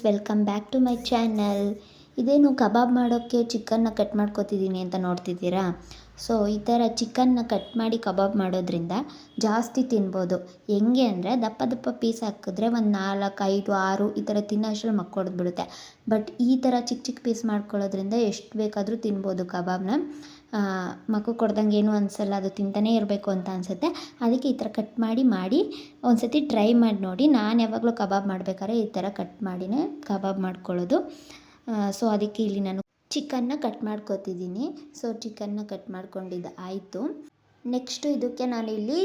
Friends welcome back to my channel. ಇದೇನು kebab ಮಾಡೋಕ್ಕೆ ಚಿಕನ್ನ ಕಟ್ ಮಾಡ್ಕೋತಿದ್ದೀನಿ ಅಂತ ನೋಡ್ತಿದ್ದೀರಾ? ಸೊ, ಈ ಥರ ಚಿಕನ್ನ ಕಟ್ ಮಾಡಿ ಕಬಾಬ್ ಮಾಡೋದ್ರಿಂದ ಜಾಸ್ತಿ ತಿನ್ಬೋದು. ಹೆಂಗೆ ಅಂದರೆ ದಪ್ಪ ದಪ್ಪ ಪೀಸ್ ಹಾಕಿದ್ರೆ ಒಂದು ನಾಲ್ಕು, ಐದು, ಆರು ಈ ಥರ ತಿನ್ನೋ ಅಷ್ಟ್ರಲ್ಲಿ ಮಕ್ಕೊಡ್ದು ಬಿಡುತ್ತೆ. ಬಟ್ ಈ ಥರ ಚಿಕ್ಕ ಚಿಕ್ಕ ಪೀಸ್ ಮಾಡ್ಕೊಳ್ಳೋದ್ರಿಂದ ಎಷ್ಟು ಬೇಕಾದರೂ ತಿನ್ಬೋದು ಕಬಾಬ್ನ. ಮಕ್ಕಳು ಕೊಡ್ದಂಗೆ ಏನೂ ಅನಿಸಲ್ಲ, ಅದು ತಿಂತಾನೇ ಇರಬೇಕು ಅಂತ ಅನಿಸುತ್ತೆ. ಅದಕ್ಕೆ ಈ ಥರ ಕಟ್ ಮಾಡಿ ಮಾಡಿ ಒಂದು ಸತಿ ಟ್ರೈ ಮಾಡಿ ನೋಡಿ. ನಾನು ಯಾವಾಗಲೂ ಕಬಾಬ್ ಮಾಡಬೇಕಾದ್ರೆ ಈ ಥರ ಕಟ್ ಮಾಡಿನೇ ಕಬಾಬ್ ಮಾಡ್ಕೊಳ್ಳೋದು. ಸೊ, ಅದಕ್ಕೆ ಇಲ್ಲಿ ನಾನು ಚಿಕನ್ನ ಕಟ್ ಮಾಡ್ಕೊತಿದ್ದೀನಿ. ಸೊ ಚಿಕನ್ನ ಕಟ್ ಮಾಡ್ಕೊಂಡಿದ್ದು ಆಯಿತು. ನೆಕ್ಸ್ಟು ಇದಕ್ಕೆ ನಾನಿಲ್ಲಿ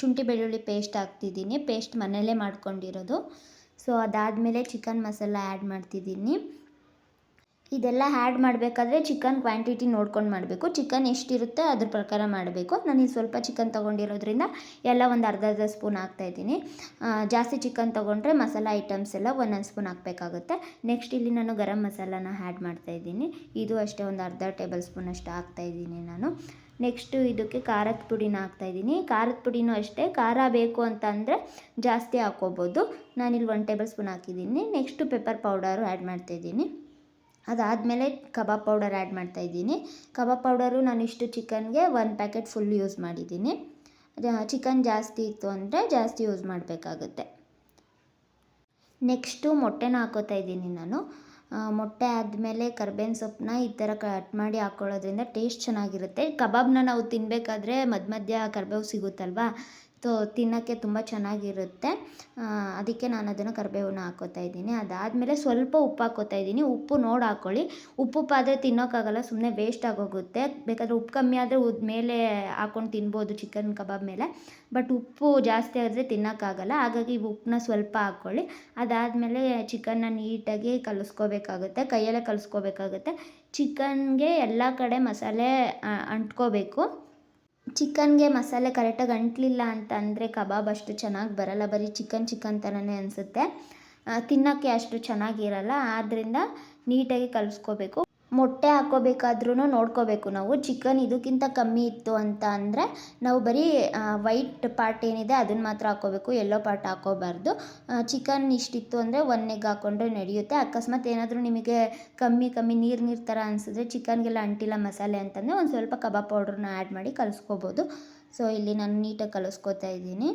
ಶುಂಠಿ ಬೆಳ್ಳುಳ್ಳಿ ಪೇಸ್ಟ್ ಹಾಕ್ತಿದ್ದೀನಿ. ಪೇಸ್ಟ್ ಮನೆಯಲ್ಲೇ ಮಾಡ್ಕೊಂಡಿರೋದು. ಸೊ ಅದಾದಮೇಲೆ ಚಿಕನ್ ಮಸಾಲ ಆ್ಯಡ್ ಮಾಡ್ತಿದ್ದೀನಿ. ಇದೆಲ್ಲ ಆ್ಯಡ್ ಮಾಡಬೇಕಾದ್ರೆ ಚಿಕನ್ ಕ್ವಾಂಟಿಟಿ ನೋಡ್ಕೊಂಡು ಮಾಡಬೇಕು. ಚಿಕನ್ ಎಷ್ಟಿರುತ್ತೆ ಅದ್ರ ಪ್ರಕಾರ ಮಾಡಬೇಕು. ನಾನು ಇಲ್ಲಿ ಸ್ವಲ್ಪ ಚಿಕನ್ ತೊಗೊಂಡಿರೋದ್ರಿಂದ ಎಲ್ಲ ಒಂದು ಅರ್ಧ ಅರ್ಧ ಸ್ಪೂನ್ ಹಾಕ್ತಾಯಿದ್ದೀನಿ ಜಾಸ್ತಿ ಚಿಕನ್ ತೊಗೊಂಡ್ರೆ ಮಸಾಲ ಐಟಮ್ಸ್ ಎಲ್ಲ ಒಂದೊಂದು ಸ್ಪೂನ್ ಹಾಕಬೇಕಾಗುತ್ತೆ. ನೆಕ್ಸ್ಟ್ ಇಲ್ಲಿ ನಾನು ಗರಂ ಮಸಾಲಾನ ಆ್ಯಡ್ ಮಾಡ್ತಾಯಿದ್ದೀನಿ ಇದು ಅಷ್ಟೇ ಒಂದು ಅರ್ಧ ಟೇಬಲ್ ಸ್ಪೂನ್ ಅಷ್ಟು ಹಾಕ್ತಾಯಿದ್ದೀನಿ ನಾನು. ನೆಕ್ಸ್ಟು ಇದಕ್ಕೆ ಖಾರದ ಪುಡಿನ ಹಾಕ್ತಾಯಿದ್ದೀನಿ ಖಾರದ ಪುಡಿನೂ ಅಷ್ಟೇ. ಖಾರ ಬೇಕು ಅಂತ ಅಂದರೆ ಜಾಸ್ತಿ ಹಾಕ್ಕೋಬೋದು. ನಾನಿಲ್ಲಿ ಒನ್ ಟೇಬಲ್ ಸ್ಪೂನ್ ಹಾಕಿದ್ದೀನಿ. ನೆಕ್ಸ್ಟು ಪೆಪ್ಪರ್ ಪೌಡರು ಆ್ಯಡ್ ಮಾಡ್ತಾಯಿದ್ದೀನಿ ಅದಾದಮೇಲೆ ಕಬಾಬ್ ಪೌಡರ್ ಆ್ಯಡ್ ಮಾಡ್ತಾಯಿದ್ದೀನಿ ಕಬಾಬ್ ಪೌಡರು ನಾನು ಇಷ್ಟು ಚಿಕನ್ಗೆ ಒಂದು ಪ್ಯಾಕೆಟ್ ಫುಲ್ ಯೂಸ್ ಮಾಡಿದ್ದೀನಿ. ಚಿಕನ್ ಜಾಸ್ತಿ ಇತ್ತು ಅಂದರೆ ಜಾಸ್ತಿ ಯೂಸ್ ಮಾಡಬೇಕಾಗುತ್ತೆ. ನೆಕ್ಸ್ಟು ಮೊಟ್ಟೆನ ಹಾಕೋತಾ ಇದ್ದೀನಿ ನಾನು. ಮೊಟ್ಟೆ ಆದಮೇಲೆ ಕರ್ಬೇವಿನ ಸೊಪ್ಪನ್ನ ಈ ಥರ ಕಟ್ ಮಾಡಿ ಹಾಕ್ಕೊಳ್ಳೋದ್ರಿಂದ ಟೇಸ್ಟ್ ಚೆನ್ನಾಗಿರುತ್ತೆ. ಕಬಾಬ್ನ ನಾವು ತಿನ್ನಬೇಕಾದ್ರೆ ಮಧ್ಯ ಮಧ್ಯ ಕರ್ಬೇವು ಸಿಗುತ್ತಲ್ವಾ? ಸೊ ತಿನ್ನೋಕ್ಕೆ ತುಂಬ ಚೆನ್ನಾಗಿರುತ್ತೆ. ಅದಕ್ಕೆ ನಾನು ಅದನ್ನು ಕರಿಬೇವನ್ನ ಹಾಕ್ಕೋತಾ ಇದ್ದೀನಿ. ಅದಾದಮೇಲೆ ಸ್ವಲ್ಪ ಉಪ್ಪು ಹಾಕೋತಾ ಇದ್ದೀನಿ. ಉಪ್ಪು ನೋಡಿ ಹಾಕ್ಕೊಳ್ಳಿ ಉಪ್ಪು ಆದರೆ ತಿನ್ನೋಕ್ಕಾಗಲ್ಲ ಸುಮ್ಮನೆ ವೇಸ್ಟ್ ಆಗೋಗುತ್ತೆ. ಬೇಕಾದರೆ ಉಪ್ಪು ಕಮ್ಮಿ ಆದರೆ ಉದ್ ಮೇಲೆ ಹಾಕ್ಕೊಂಡು ತಿನ್ಬೋದು ಚಿಕನ್ ಕಬಾಬ್ ಮೇಲೆ. ಬಟ್ ಉಪ್ಪು ಜಾಸ್ತಿ ಆದರೆ ತಿನ್ನೋಕ್ಕಾಗಲ್ಲ. ಹಾಗಾಗಿ ಉಪ್ಪನ್ನ ಸ್ವಲ್ಪ ಹಾಕ್ಕೊಳ್ಳಿ ಅದಾದಮೇಲೆ ಚಿಕನ್ನ ನೀಟಾಗಿ ಕಲಿಸ್ಕೋಬೇಕಾಗುತ್ತೆ. ಕೈಯಲ್ಲೇ ಕಲಿಸ್ಕೋಬೇಕಾಗುತ್ತೆ. ಚಿಕನ್ಗೆ ಎಲ್ಲ ಕಡೆ ಮಸಾಲೆ ಅಂಟ್ಕೋಬೇಕು. ಚಿಕನ್ಗೆ ಮಸಾಲೆ ಕರೆಕ್ಟಾಗಿ ಅಂಟಲಿಲ್ಲ ಅಂತಂದರೆ ಕಬಾಬ್ ಅಷ್ಟು ಚೆನ್ನಾಗಿ ಬರಲ್ಲ. ಬರೀ ಚಿಕನ್ ಚಿಕನ್ ಥರನೇ ಅನಿಸುತ್ತೆ. ತಿನ್ನೋಕ್ಕೆ ಅಷ್ಟು ಚೆನ್ನಾಗಿರಲ್ಲ. ಆದ್ದರಿಂದ ನೀಟಾಗಿ ಕಲಿಸ್ಕೋಬೇಕು. ಮೊಟ್ಟೆ ಹಾಕ್ಕೋಬೇಕಾದ್ರೂ ನೋಡ್ಕೋಬೇಕು ನಾವು. ಚಿಕನ್ ಇದಕ್ಕಿಂತ ಕಮ್ಮಿ ಇತ್ತು ಅಂತ ಅಂದರೆ ನಾವು ಬರೀ ವೈಟ್ ಪಾರ್ಟ್ ಏನಿದೆ ಅದನ್ನು ಮಾತ್ರ ಹಾಕ್ಕೋಬೇಕು ಎಲ್ಲೋ ಪಾರ್ಟ್ ಹಾಕ್ಕೋಬಾರ್ದು ಚಿಕನ್ ಇಷ್ಟಿತ್ತು ಅಂದರೆ ಒನ್ ಎಗ್ ಹಾಕ್ಕೊಂಡ್ರೆ ನಡೆಯುತ್ತೆ. ಅಕಸ್ಮಾತ್ ಏನಾದರೂ ನಿಮಗೆ ಕಮ್ಮಿ ಕಮ್ಮಿ ನೀರು ನೀರು ಥರ ಅನಿಸಿದ್ರೆ ಚಿಕನ್ಗೆಲ್ಲ ಅಂಟಿಲ್ಲ ಮಸಾಲೆ ಅಂತಂದರೆ ಒಂದು ಸ್ವಲ್ಪ ಕಬಾಬ್ ಪೌಡ್ರನ್ನ ಆ್ಯಡ್ ಮಾಡಿ ಕಲಿಸ್ಕೋಬೋದು. ಸೊ ಇಲ್ಲಿ ನಾನು ನೀಟಾಗಿ ಕಲಿಸ್ಕೋತಾ ಇದ್ದೀನಿ.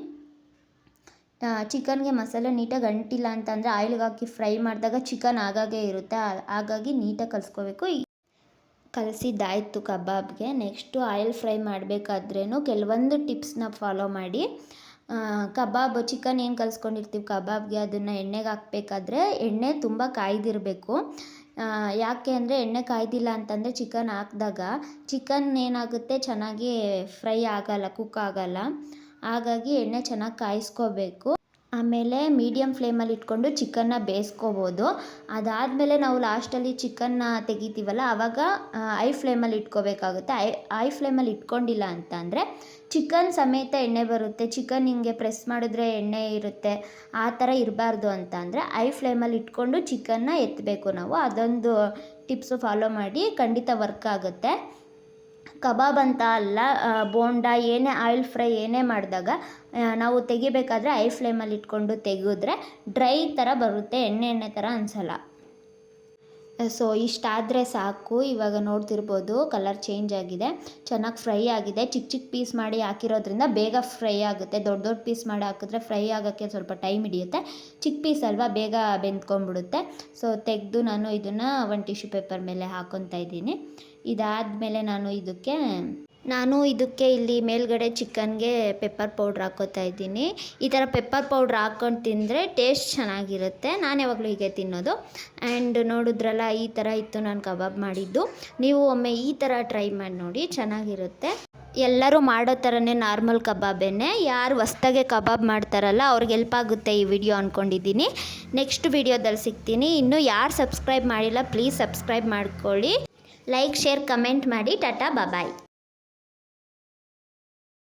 ಚಿಕನ್ಗೆ ಮಸಾಲೆ ನೀಟಾಗಿ ಅಂಟಿಲ್ಲ ಅಂತಂದರೆ ಆಯಿಲ್ಗೆ ಹಾಕಿ ಫ್ರೈ ಮಾಡಿದಾಗ ಚಿಕನ್ ಆಗಾಗೆ ಇರುತ್ತೆ. ಹಾಗಾಗಿ ನೀಟಾಗಿ ಕಲಿಸ್ಕೋಬೇಕು. ಕಲಸಿದ್ದಾಯಿತು ಕಬಾಬ್ಗೆ. ನೆಕ್ಸ್ಟು ಆಯಿಲ್ ಫ್ರೈ ಮಾಡಬೇಕಾದ್ರೂ ಕೆಲವೊಂದು ಟಿಪ್ಸ್ನ ಫಾಲೋ ಮಾಡಿ. ಕಬಾಬ್, ಚಿಕನ್ ಏನು ಕಲಿಸ್ಕೊಂಡಿರ್ತೀವಿ? ಕಬಾಬ್ಗೆ ಅದನ್ನು ಎಣ್ಣೆಗೆ ಹಾಕಬೇಕಾದ್ರೆ ಎಣ್ಣೆ ತುಂಬ ಕಾಯ್ದಿರಬೇಕು. ಯಾಕೆ ಅಂದರೆ ಎಣ್ಣೆ ಕಾಯ್ದಿಲ್ಲ ಅಂತಂದರೆ ಚಿಕನ್ ಹಾಕಿದಾಗ ಚಿಕನ್ ಏನಾಗುತ್ತೆ? ಚೆನ್ನಾಗಿ ಫ್ರೈ ಆಗಲ್ಲ, ಕುಕ್ ಆಗಲ್ಲ. ಹಾಗಾಗಿ ಎಣ್ಣೆ ಚೆನ್ನಾಗಿ ಕಾಯಿಸ್ಕೋಬೇಕು. ಆಮೇಲೆ ಮೀಡಿಯಮ್ ಫ್ಲೇಮಲ್ಲಿ ಇಟ್ಕೊಂಡು ಚಿಕನ್ನ ಬೇಯಿಸ್ಕೋಬೋದು. ಅದಾದಮೇಲೆ ನಾವು ಲಾಸ್ಟಲ್ಲಿ ಚಿಕನ್ನ ತೆಗಿತೀವಲ್ಲ ಆವಾಗ ಐ ಫ್ಲೇಮಲ್ಲಿ ಇಟ್ಕೋಬೇಕಾಗುತ್ತೆ. ಐ ಐ ಫ್ಲೇಮಲ್ಲಿ ಇಟ್ಕೊಂಡಿಲ್ಲ ಅಂತ ಅಂದರೆ ಚಿಕನ್ ಸಮೇತ ಎಣ್ಣೆ ಬರುತ್ತೆ. ಚಿಕನ್ ಹಿಂಗೆ ಪ್ರೆಸ್ ಮಾಡಿದ್ರೆ ಎಣ್ಣೆ ಇರುತ್ತೆ. ಆ ಥರ ಇರಬಾರ್ದು ಅಂತ ಅಂದರೆ ಐ ಫ್ಲೇಮಲ್ಲಿ ಇಟ್ಕೊಂಡು ಚಿಕನ್ನ ಎತ್ತಬೇಕು ನಾವು. ಅದೊಂದು ಟಿಪ್ಸು ಫಾಲೋ ಮಾಡಿ ಖಂಡಿತ ವರ್ಕ್ ಆಗುತ್ತೆ. ಕಬಾಬ್ ಅಂತ ಅಲ್ಲ ಬೋಂಡ, ಏನೇ ಆಯಿಲ್ ಫ್ರೈ ಏನೇ ಮಾಡಿದಾಗ ನಾವು ತೆಗಿಬೇಕಾದ್ರೆ ಐ ಫ್ಲೇಮಲ್ಲಿ ಇಟ್ಕೊಂಡು ತೆಗೆದ್ರೆ ಡ್ರೈ ಥರ ಬರುತ್ತೆ, ಎಣ್ಣೆ ಎಣ್ಣೆ ಥರ ಅನಿಸಲ್ಲ. ಸೊ ಇಷ್ಟಾದರೆ ಸಾಕು. ಇವಾಗ ನೋಡ್ತಿರ್ಬೋದು ಕಲರ್ ಚೇಂಜ್ ಆಗಿದೆ. ಚೆನ್ನಾಗಿ ಫ್ರೈ ಆಗಿದೆ. ಚಿಕ್ಕ ಚಿಕ್ಕ ಪೀಸ್ ಮಾಡಿ ಹಾಕಿರೋದ್ರಿಂದ ಬೇಗ ಫ್ರೈ ಆಗುತ್ತೆ. ದೊಡ್ಡ ದೊಡ್ಡ ಪೀಸ್ ಮಾಡಿ ಹಾಕಿದ್ರೆ ಫ್ರೈ ಆಗೋಕ್ಕೆ ಸ್ವಲ್ಪ ಟೈಮ್ ಹಿಡಿಯುತ್ತೆ. ಚಿಕ್ಕ ಪೀಸ್ ಅಲ್ವಾ ಬೇಗ ಬೆಂದ್ಕೊಂಡ್ಬಿಡುತ್ತೆ. ಸೊ ತೆಗೆದು ನಾನು ಇದನ್ನು ಒಂದು ಟಿಶ್ಯೂ ಪೇಪರ್ ಮೇಲೆ ಹಾಕೊತಾ ಇದ್ದೀನಿ. ಇದಾದಮೇಲೆ ನಾನು ಇದಕ್ಕೆ ನಾನು ಇದಕ್ಕೆ ಇಲ್ಲಿ ಮೇಲ್ಗಡೆ ಚಿಕನ್ಗೆ ಪೆಪ್ಪರ್ ಪೌಡ್ರ್ ಹಾಕ್ಕೋತಾ ಇದ್ದೀನಿ. ಈ ಥರ ಪೆಪ್ಪರ್ ಪೌಡ್ರ್ ಹಾಕ್ಕೊಂಡು ತಿಂದರೆ ಟೇಸ್ಟ್ ಚೆನ್ನಾಗಿರುತ್ತೆ. ನಾನು ಯಾವಾಗಲೂ ಹೀಗೆ ತಿನ್ನೋದು. ಆ್ಯಂಡ್ ನೋಡಿದ್ರಲ್ಲ, ಈ ಥರ ಇತ್ತು ನಾನು ಕಬಾಬ್ ಮಾಡಿದ್ದು. ನೀವು ಒಮ್ಮೆ ಈ ಥರ ಟ್ರೈ ಮಾಡಿ ನೋಡಿ, ಚೆನ್ನಾಗಿರುತ್ತೆ. ಎಲ್ಲರೂ ಮಾಡೋ ಥರನೇ ನಾರ್ಮಲ್ ಕಬಾಬೇನೆ. ಯಾರು ಹೊಸ್ದಾಗೆ ಕಬಾಬ್ ಮಾಡ್ತಾರಲ್ಲ, ಅವ್ರಿಗೆ ಹೆಲ್ಪ್ ಆಗುತ್ತೆ ಈ ವಿಡಿಯೋ ಅಂದ್ಕೊಂಡಿದ್ದೀನಿ ನೆಕ್ಸ್ಟ್ ವಿಡಿಯೋದಲ್ಲಿ ಸಿಗ್ತೀನಿ. ಇನ್ನೂ ಯಾರು ಸಬ್ಸ್ಕ್ರೈಬ್ ಮಾಡಿಲ್ಲ ಪ್ಲೀಸ್ ಸಬ್ಸ್ಕ್ರೈಬ್ ಮಾಡ್ಕೊಳ್ಳಿ. ಲೈಕ್ ಶೇರ್ ಕಮೆಂಟ್ ಮಾಡಿ. Tata bye